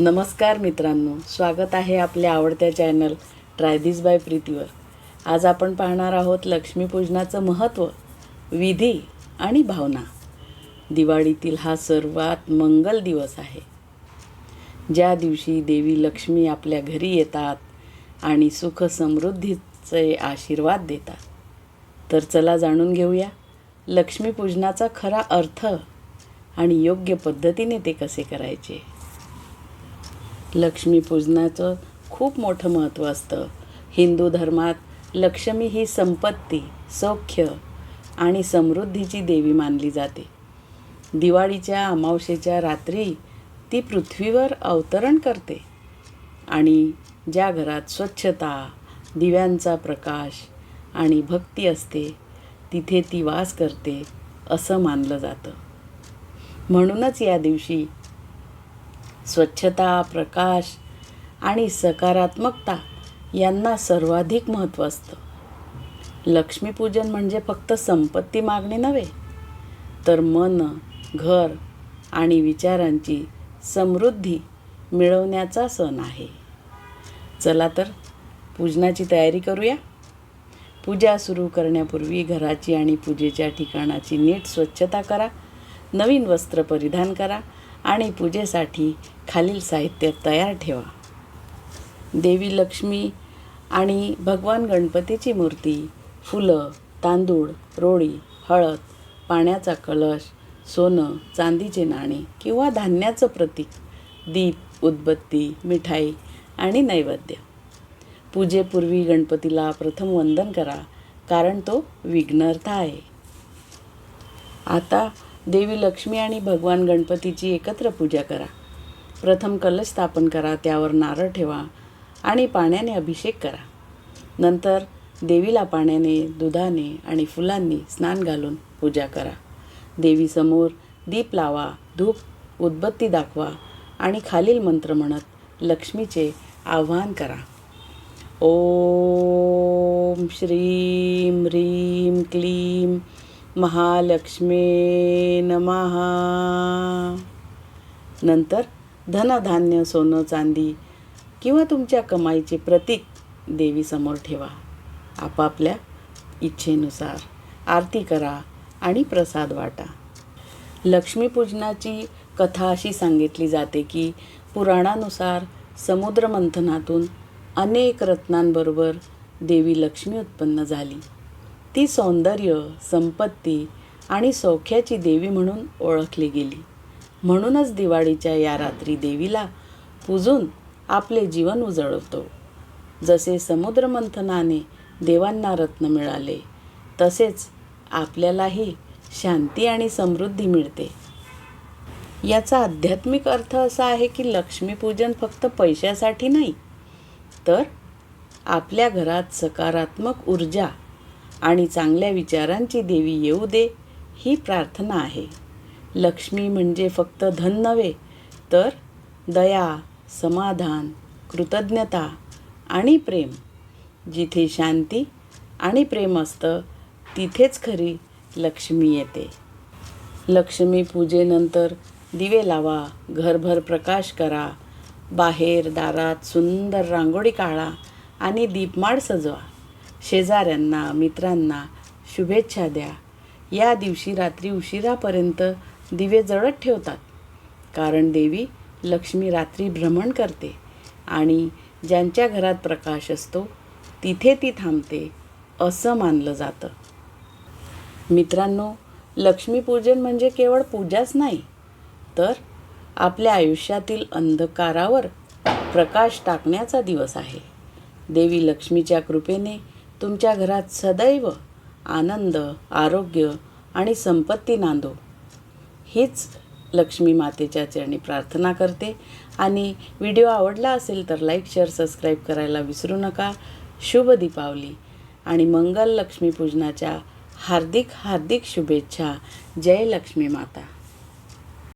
नमस्कार मित्रांनो स्वागत आहे आपल्या आवडत्या चॅनल ट्राय बाय प्रीतीवर. आज आपण पाहणार आहोत लक्ष्मीपूजनाचं महत्त्व विधी आणि भावना. दिवाळीतील हा सर्वात मंगल दिवस आहे. ज्या दिवशी देवी लक्ष्मी आपल्या घरी येतात आणि सुख समृद्धीचे आशीर्वाद देतात. तर चला जाणून घेऊया लक्ष्मीपूजनाचा खरा अर्थ आणि योग्य पद्धतीने ते कसे करायचे. लक्ष्मीपूजनाचं खूप मोठं महत्त्व असतं. हिंदू धर्मात लक्ष्मी ही संपत्ती सौख्य आणि समृद्धीची देवी मानली जाते. दिवाळीच्या अमावशेच्या रात्री ती पृथ्वीवर अवतरण करते आणि ज्या घरात स्वच्छता दिव्यांचा प्रकाश आणि भक्ती असते तिथे ती वास करते असं मानलं जातं. म्हणूनच या दिवशी स्वच्छता प्रकाश आणि सकारात्मकता यांना सर्वाधिक महत्त्व असतं. लक्ष्मीपूजन म्हणजे फक्त संपत्ती मागणे नव्हे तर मन घर आणि विचारांची समृद्धी मिळवण्याचा सण आहे. चला तर पूजनाची तयारी करूया. पूजा सुरू करण्यापूर्वी घराची आणि पूजेच्या ठिकाणाची नीट स्वच्छता करा नवीन वस्त्र परिधान करा आणि पूजेसाठी खालील साहित्य तयार ठेवा. देवी लक्ष्मी आणि भगवान गणपतीची मूर्ती फुलं तांदूळ रोळी हळद पाण्याचा कलश सोनं चांदीचे नाणे किंवा धान्याचं प्रतीक दीप उदबत्ती मिठाई आणि नैवेद्य. पूजेपूर्वी गणपतीला प्रथम वंदन करा कारण तो विघ्नर्थ आहे. आता देवी लक्ष्मी आणि भगवान गणपतीची एकत्र पूजा करा. प्रथम कलश स्थापन करा त्यावर नारळ ठेवा आणि पाण्याने अभिषेक करा. नंतर देवीला पाण्याने दुधाने आणि फुलांनी स्नान घालून पूजा करा. देवीसमोर दीप लावा धूप उदबत्ती दाखवा आणि खालील मंत्र म्हणत लक्ष्मीचे आवाहन करा. ओम श्रीं ह्रीं क्लीं महालक्ष्मी नमहा नंतर धनधान्य सोनं चांदी किंवा तुमच्या कमाईचे प्रतीक देवीसमोर ठेवा. आपापल्या इच्छेनुसार आरती करा आणि प्रसाद वाटा. लक्ष्मीपूजनाची कथा अशी सांगितली जाते की पुराणानुसार समुद्रमंथनातून अनेक रत्नांबरोबर देवी लक्ष्मी उत्पन्न झाली. ती सौंदर्य संपत्ती आणि सौख्याची देवी म्हणून ओळखली गेली. म्हणूनच दिवाळीच्या या रात्री देवीला पूजून आपले जीवन उजळवतो जसे समुद्रमंथनाने देवांना रत्न मिळाले तसेच आपल्यालाही शांती आणि समृद्धी मिळते. याचा आध्यात्मिक अर्थ असा आहे की लक्ष्मीपूजन फक्त पैशासाठी नाही तर आपल्या घरात सकारात्मक ऊर्जा आणि चांगल्या विचारांची देवी येऊ दे ही प्रार्थना आहे. लक्ष्मी म्हणजे फक्त धन नव्हे तर दया समाधान कृतज्ञता आणि प्रेम. जिथे शांती आणि प्रेम असतं तिथेच खरी लक्ष्मी येते. लक्ष्मी पूजेनंतर दिवे लावा घरभर प्रकाश करा बाहेर दारात सुंदर रांगोळी काढा आणि दीपमाळ सजवा. शेजाऱ्यांना मित्रांना शुभेच्छा द्या. या दिवशी रात्री उशिरापर्यंत दिवे जळत ठेवतात. कारण देवी लक्ष्मी रात्री भ्रमण करते आणि ज्यांच्या घरात प्रकाश असतो तिथे ती थांबते असं मानलं जातं. मित्रांनो लक्ष्मीपूजन म्हणजे केवळ पूजाच नाही तर आपल्या आयुष्यातील अंधकारावर प्रकाश टाकण्याचा दिवस आहे. देवी लक्ष्मीच्या कृपेने तुमच्या घरात सदैव आनंद आरोग्य आणि संपत्ती नांदो. हीच लक्ष्मी मातेच्या चरणी प्रार्थना करते. आणि व्हिडिओ आवडला असेल तर लाईक शेअर सबस्क्राईब करायला विसरू नका. शुभ दीपावली. आणि मंगल लक्ष्मीपूजनाच्या हार्दिक हार्दिक शुभेच्छा. जय लक्ष्मी माता.